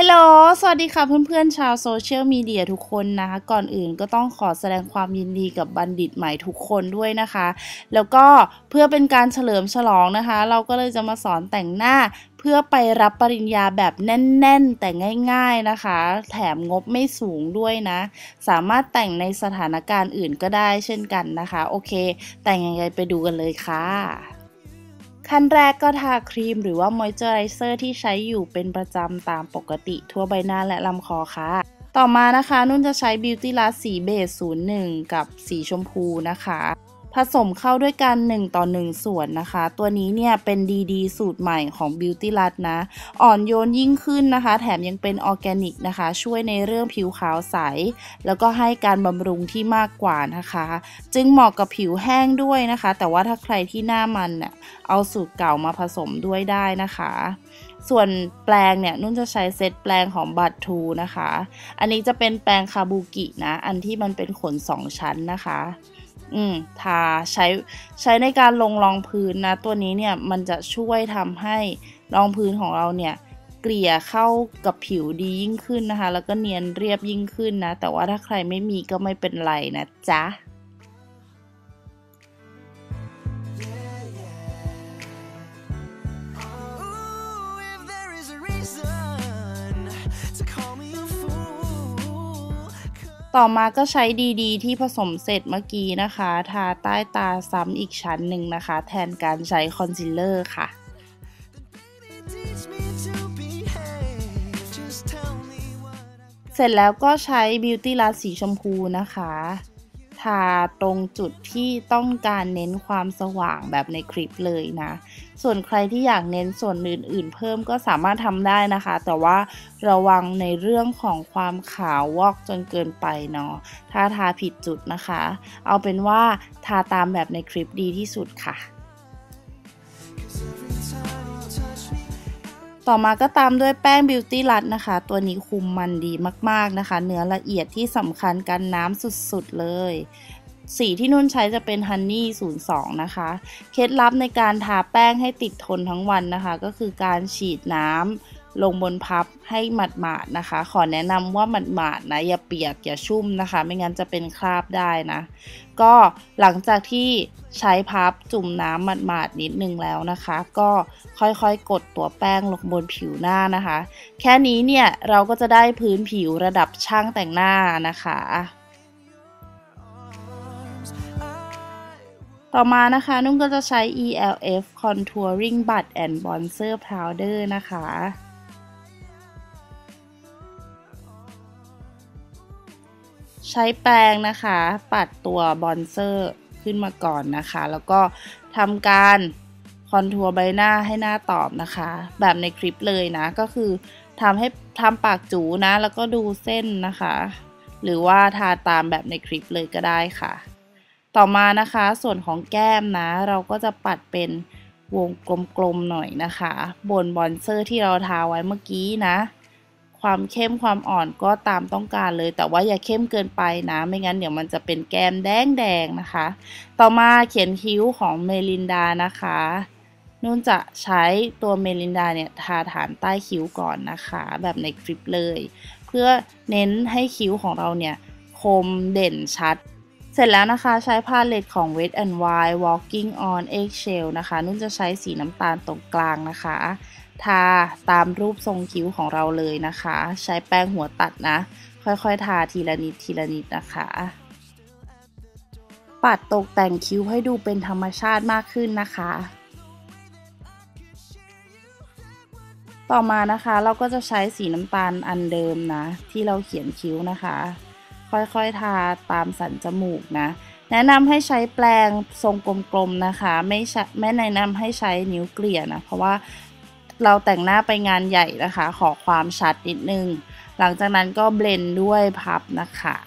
ฮลโหล สวัสดีค่ะเพื่อนๆ ชาวโซเชียลมีเดียทุกคนนะคะ ก่อนอื่นก็ต้องขอแสดงความยินดีกับบัณฑิตใหม่ทุกคนด้วยนะคะ แล้วก็เพื่อเป็นการเฉลิมฉลองนะคะ เราก็เลยจะมาสอนแต่งหน้าเพื่อไปรับปริญญาแบบแน่น ๆ แต่ง่าย ๆนะคะ แถมงบไม่สูงด้วยนะ สามารถแต่งในสถานการณ์อื่นก็ได้เช่นกันนะคะ โอเค แต่งยังไงไปดูกันเลยค่ะ ขั้นแรกก็ทาครีมหรือว่ามอยเจอไรเซอร์ที่ใช้อยู่เป็นประจำตามปกติทั่วใบหน้าและลำคอค่ะ ต่อมานะคะนุ่นจะใช้ Beauty l u s สีเบส01 กับสีชมพูนะคะ ผสมเข้าด้วยกัน 1 ต่อ 1 ส่วนนะคะ ตัวนี้เนี่ยเป็นดีๆสูตรใหม่ของ Beauty l u s นะ อ่อนโยนยิ่งขึ้นนะคะ แถมยังเป็นออร์แกนิกนะคะ ช่วยในเรื่องผิวขาวใส แล้วก็ให้การบำรุงที่มากกว่านะคะ จึงเหมาะกับผิวแห้งด้วยนะคะ แต่ว่าถ้าใครที่หน้ามันเนี่ยเอาสูตรเก่ามาผสมด้วยได้นะคะ ส่วนแปลงเนี่ยนุ่นจะใช้เซตแปลงของบัตทูนะคะ อันนี้จะเป็นแปลงคาบูกินะ อันที่มันเป็นขนสองชั้นนะคะ อืมทาใช้ใช้ในการลงรองพื้นนะ ตัวนี้เนี่ยมันจะช่วยทำให้รองพื้นของเราเนี่ยเกลี่ยเข้ากับผิวดียิ่งขึ้นนะคะ แล้วก็เนียนเรียบยิ่งขึ้นนะ แต่ว่าถ้าใครไม่มีก็ไม่เป็นไรนะจ๊ะ ต่อมาก็ใช้ดีๆ ที่ผสมเสร็จเมื่อกี้นะคะ ทาใต้ตาซ้ำอีกชั้นหนึ่งนะคะ แทนการใช้คอนซีลเลอร์ค่ะเสร็จแล้วก็ใช้ Beauty l u s สีชมพูนะคะ ทาตรงจุดที่ต้องการเน้นความสว่างแบบในคลิปเลยนะ ส่วนใครที่อยากเน้นส่วนอื่นๆ เพิ่มก็สามารถทำได้นะคะ แต่ว่าระวังในเรื่องของความขาววอกจนเกินไปเนาะถ้าทาผิดจุดนะคะ เอาเป็นว่าทาตามแบบในคลิปดีที่สุดค่ะต่อมาก็ตามด้วยแป้ง Beauty l u s นะคะ ตัวนี้คุมมันดีมากๆนะคะ เนื้อละเอียดที่สำคัญกันน้ำสุดๆเลย สีที่นุ่นใช้จะเป็น Honey 02 นะคะ เคล็ดลับในการทาแป้งให้ติดทนทั้งวันนะคะ ก็คือการฉีดน้ำลงบนพับให้หมาดๆนะคะ ขอแนะนำว่าหมาดๆนะ อย่าเปียก อย่าชุ่มนะคะ ไม่งั้นจะเป็นคราบได้นะ ก็หลังจากที่ใช้พับจุ่มน้ำหมาดๆนิดนึงแล้วนะคะ ก็ค่อยๆ กดตัวแป้งลงบนผิวหน้านะคะ แค่นี้เนี่ยเราก็จะได้พื้นผิวระดับช่างแต่งหน้านะคะ ต่อมานะคะ นุ่นก็จะใช้ ELF Contouring Butt and Bronzer Powder นะคะใช้แปรงนะคะ ปัดตัวบอนเซอร์ขึ้นมาก่อนนะคะ แล้วก็ทำการคอนทัวร์ใบหน้าให้หน้าตอบนะคะ แบบในคลิปเลยนะ ก็คือทำให้ทำปากจูนะ แล้วก็ดูเส้นนะคะ หรือว่าทาตามแบบในคลิปเลยก็ได้ค่ะ ต่อมานะคะส่วนของแก้มนะ เราก็จะปัดเป็นวงกลมๆหน่อยนะคะ บนบอนเซอร์ที่เราทาไว้เมื่อกี้นะ ความเข้มความอ่อนก็ตามต้องการเลย แต่ว่าอย่าเข้มเกินไปนะ ไม่งั้นเดี๋ยวมันจะเป็นแก้มแดงๆนะคะ ต่อมาเขียนคิ้วของเมลินดานะคะนุ่นจะใช้ตัวเมลินดาเนี่ยทาฐานใต้คิ้วก่อนนะคะ แบบในคลิปเลย เพื่อเน้นให้คิ้วของเราเนี่ยคมเด่นชัด เสร็จแล้วนะคะใช้พาเลตของ Wet n Wild Walking on Eggshell นะคะ นุ่นจะใช้สีน้ำตาลตรงกลางนะคะ ทาตามรูปทรงคิ้วของเราเลยนะคะ ใช้แป้งหัวตัดนะ ค่อยๆ ทาทีละนิดทีละนิดนะคะ ปัดตกแต่งคิ้วให้ดูเป็นธรรมชาติมากขึ้นนะคะ ต่อมานะคะเราก็จะใช้สีน้ำตาลอันเดิมนะ ที่เราเขียนคิ้วนะคะ ค่อยๆทาตามสันจมูกนะ แนะนำให้ใช้แปรงทรงกลมๆนะคะ ไม่ใช่ไม่แนะนำให้ใช้นิ้วเกลี่ยนะ เพราะว่าเราแต่งหน้าไปงานใหญ่นะคะ ขอความชัดนิดนึง หลังจากนั้นก็เบลนด์ด้วยพับนะคะ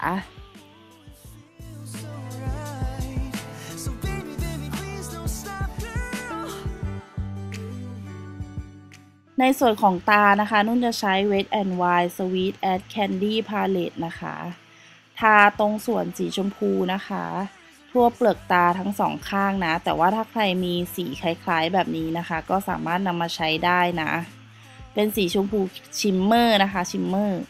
ในส่วนของตานะคะ นุ่นจะใช้ Wet n Wild Sweet Add Candy Palette นะคะ ทาตรงส่วนสีชมพูนะคะ ทั่วเปลือกตาทั้งสองข้างนะ แต่ว่าถ้าใครมีสีคล้ายๆแบบนี้นะคะ ก็สามารถนำมาใช้ได้นะ เป็นสีชมพูชิมเมอร์นะคะชิมเมอร์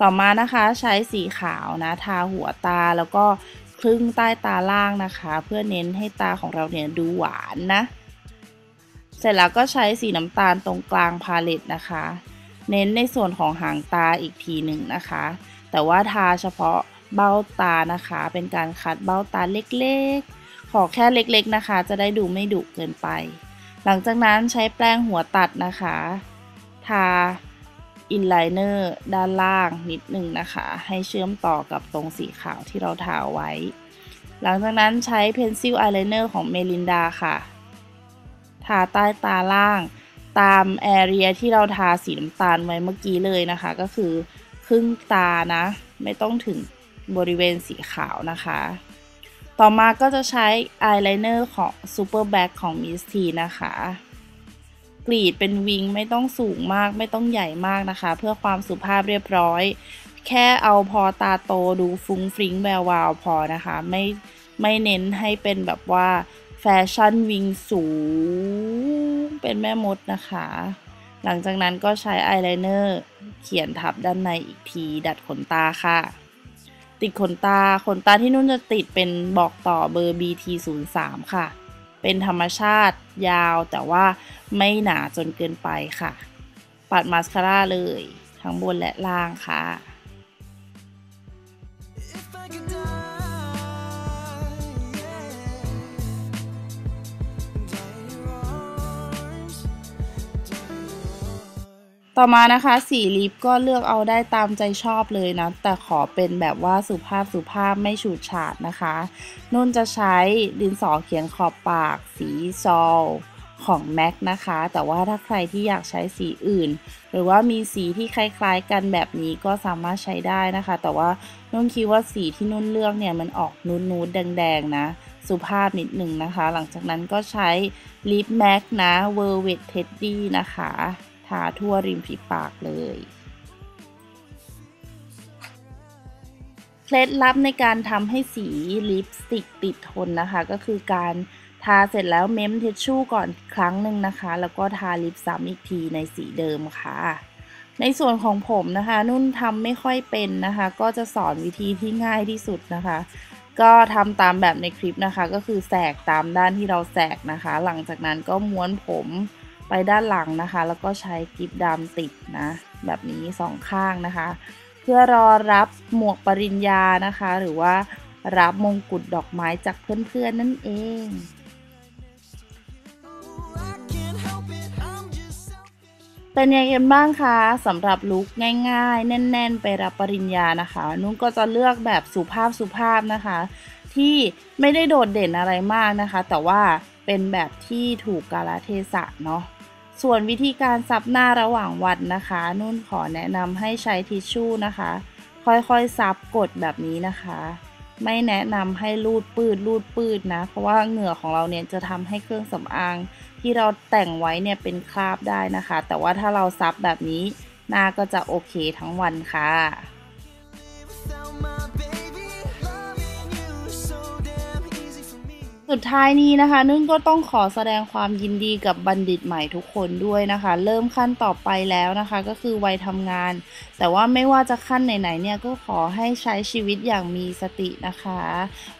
ต่อมานะคะใช้สีขาวนะทาหัวตาแล้วก็ครึ่งใต้ตาล่างนะคะ เพื่อเน้นให้ตาของเราเนี่ยดูหวานนะ เสร็จแล้วก็ใช้สีน้ำตาลตรงกลางพาเลตนะคะ เน้นในส่วนของหางตาอีกทีหนึ่งนะคะ แต่ว่าทาเฉพาะเบ้าตานะคะ เป็นการคัดเบ้าตาเล็กๆ ขอแค่เล็กๆนะคะ จะได้ดูไม่ดุเกินไป หลังจากนั้นใช้แป้งหัวตัดนะคะ ทาอินไลเนอร์ด้านล่างนิดหนึ่งนะคะ ให้เชื่อมต่อกับตรงสีขาวที่เราทาไว้ หลังจากนั้นใช้เพนซิลอายไลเนอร์ของเมลินดาค่ะ ทาใต้ตาล่างตามแอเรียที่เราทาสีน้ำตาลไว้เมื่อกี้เลยนะคะ ก็คือ ครึ่งตานะ ไม่ต้องถึงบริเวณสีขาวนะคะ ต่อมาก็จะใช้อายไลเนอร์ของ Super Black ของ Miss T นะคะ กรีดเป็นวิงไม่ต้องสูงมากไม่ต้องใหญ่มากนะคะ เพื่อความสุภาพเรียบร้อย แค่เอาพอตาโตดูฟุ้งฟริ้งแวววาวพอนะคะ ไม่ไม่เน้นให้เป็นแบบว่าแฟชั่นวิงสูง เป็นแม่มดนะคะ หลังจากนั้นก็ใช้อายไลเนอร์เขียนทับด้านในอีกที ดัดขนตาค่ะ ติดขนตาขนตาที่นุ่นจะติดเป็นบอกต่อเบอร์ BT03 ค่ะ เป็นธรรมชาติยาวแต่ว่าไม่หนาจนเกินไปค่ะ ปัดมาสคาร่าเลยทั้งบนและล่างค่ะ If I could die, ต่อมานะคะสีลิปก็เลือกเอาได้ตามใจชอบเลยนะ แต่ขอเป็นแบบว่าสุภาพสุภาพไม่ฉูดฉาดนะคะ นุ่นจะใช้ดินสอเขียนขอบปากสีซอลของ MAC นะคะ แต่ว่าถ้าใครที่อยากใช้สีอื่น หรือว่ามีสีที่คล้ายๆกันแบบนี้ก็สามารถใช้ได้นะคะ แต่ว่านุ่นคิดว่าสีที่นุ่นเลือกเนี่ยมันออกนูดๆแดงๆนะ สุภาพนิดหนึ่งนะคะ หลังจากนั้นก็ใช้ลิปแม็กนะ v e r v e t Teddy นะคะ ทาทั่วริมฝีปากเลย เคล็ดลับในการทำให้สีลิปสติกติดทนนะคะ ก็คือการทาเสร็จแล้วเม้มเทชชู่ก่อนครั้งหนึ่งนะคะ แล้วก็ทาลิปซ้ำอีกทีในสีเดิมค่ะ ในส่วนของผมนะคะ นุ่นทำไม่ค่อยเป็นนะคะ ก็จะสอนวิธีที่ง่ายที่สุดนะคะ ก็ทำตามแบบในคลิปนะคะ ก็คือแสกตามด้านที่เราแสกนะคะ หลังจากนั้นก็ม้วนผม ไปด้านหลังนะคะ แล้วก็ใช้กิบดำติดนะ แบบนี้สองข้างนะคะ เพื่อรอรับหมวกปริญญานะคะ หรือว่ารับมงกุฎดอกไม้จากเพื่อนๆนั่นเองเป็นยังไงบ้างคะสำหรับลุคง่าย ๆ แน่น ๆ ไปรับปริญญานะคะ นุ่นก็จะเลือกแบบสุภาพสุภาพนะคะ ที่ไม่ได้โดดเด่นอะไรมากนะคะ แต่ว่าเป็นแบบที่ถูกกาลเทศะเนาะ ส่วนวิธีการซับหน้าระหว่างวันนะคะ นุ่นขอแนะนำให้ใช้ทิชชู่นะคะ ค่อยๆซับกดแบบนี้นะคะ ไม่แนะนำให้รูดปืดรูดปืดนะ เพราะว่าเหงื่อของเราเนี่ยจะทำให้เครื่องสำอาง ที่เราแต่งไว้เนี่ยเป็นคราบได้นะคะ แต่ว่าถ้าเราซับแบบนี้หน้าก็จะโอเคทั้งวันค่ะ สุดท้ายนี้นะคะ นุ่นก็ต้องขอแสดงความยินดีกับบัณฑิตใหม่ทุกคนด้วยนะคะ เริ่มขั้นต่อไปแล้วนะคะ ก็คือวัยทำงาน แต่ว่าไม่ว่าจะขั้นไหนๆเนี่ยก็ขอให้ใช้ชีวิตอย่างมีสตินะคะ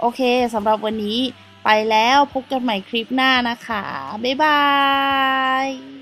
โอเคสำหรับวันนี้ไปแล้วพบกันใหม่คลิปหน้านะคะ บ๊ายบาย